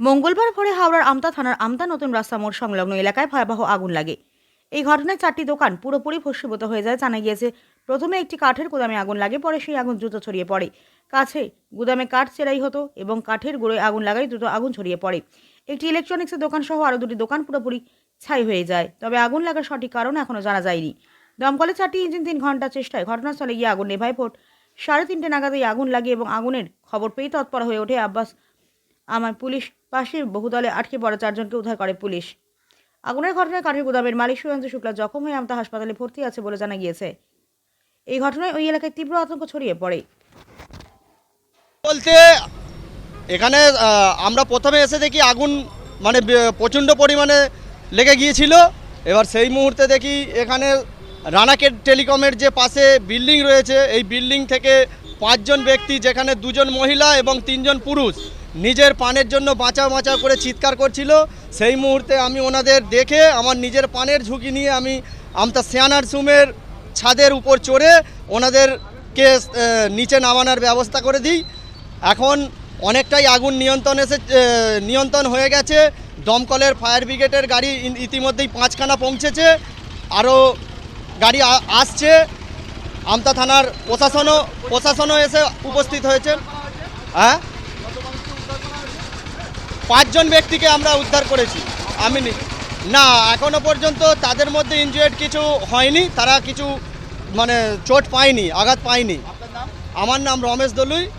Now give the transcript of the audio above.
মঙ্গলবার ভোরে হাওড়ার আমতা থানার আমতা নতুন রাস্তা মোড় সংলগ্ন এলাকায় ভয়াবহ আগুন লাগে। এই ঘটনায় চারটি দোকান পুরোপুরি ভস্মীভূত হয়ে যায়, জানা গিয়েছে, প্রথমে একটি কাঠের গুদামে আগুন লাগে, পরে সেই আগুন দ্রুত ছড়িয়ে পড়ে। কাছে গুদামে কাঠ চেরাই হতো এবং কাঠের গুঁড়োয় আগুন লাগাই দ্রুত আগুন ছড়িয়ে পড়ে। একটি ইলেকট্রনিক্সের দোকান সহ আরও দুটি দোকান পুরোপুরি ছাই হয়ে যায়, তবে আগুন লাগার সঠিক কারণ এখনও জানা যায়নি। দমকলের চারটি ইঞ্জিন তিন ঘণ্টার চেষ্টায় ঘটনাস্থলে গিয়ে আগুন নেভায় ভোট সাড়ে তিনটে নাগাদ আগুন লাগে এবং আগুনের খবর পেয়েই তৎপর হয়ে ওঠে আব্বাস আমার পুলিশ পাশে বহুদলে আটকে পড়া চারজনকে উদ্ধার করে পুলিশ। আগুনের ঘটনায় কাঠের গুদামের মালিক সুরেন্দ্র শুক্লা জখম হয়ে আমতা হাসপাতালে ভর্তি আছে বলে জানা গিয়েছে। এই ঘটনায় ওই এলাকায় তীব্র আতঙ্ক ছড়িয়ে পড়ে। বলতে এখানে আমরা প্রথমে এসে দেখি আগুন মানে প্রচণ্ড পরিমাণে লেগে গিয়েছিল। এবার সেই মুহূর্তে দেখি এখানে রানাকেট টেলিকমের যে পাশে বিল্ডিং রয়েছে, এই বিল্ডিং থেকে পাঁচজন ব্যক্তি, যেখানে দুজন মহিলা এবং তিনজন পুরুষ নিজের পানের জন্য বাঁচাও বাঁচাও করে চিৎকার করছিল। সেই মুহূর্তে আমি ওনাদের দেখে আমার নিজের পানের ঝুঁকি নিয়ে আমি আমতা সিয়ানার সুমের ছাদের উপর চড়ে ওনাদেরকে নিচে নামানোর ব্যবস্থা করে দিই। এখন অনেকটাই আগুন নিয়ন্ত্রণ এসে নিয়ন্ত্রণ হয়ে গেছে। দমকলের ফায়ার ব্রিগেডের গাড়ি ইতিমধ্যেই পাঁচখানা পৌঁছেছে। আরও গাড়ি আসছে। আমতা থানার প্রশাসনও প্রশাসনও এসে উপস্থিত হয়েছে। হ্যাঁ? পাঁচজন ব্যক্তিকে আমরা উদ্ধার করেছি। আমি নি- না এখনও পর্যন্ত তাদের মধ্যে ইনজুয়েড কিছু হয়নি তারা কিছু মানে চোট পায়নি আঘাত পায়নি। আমার নাম রমেশ দলুই।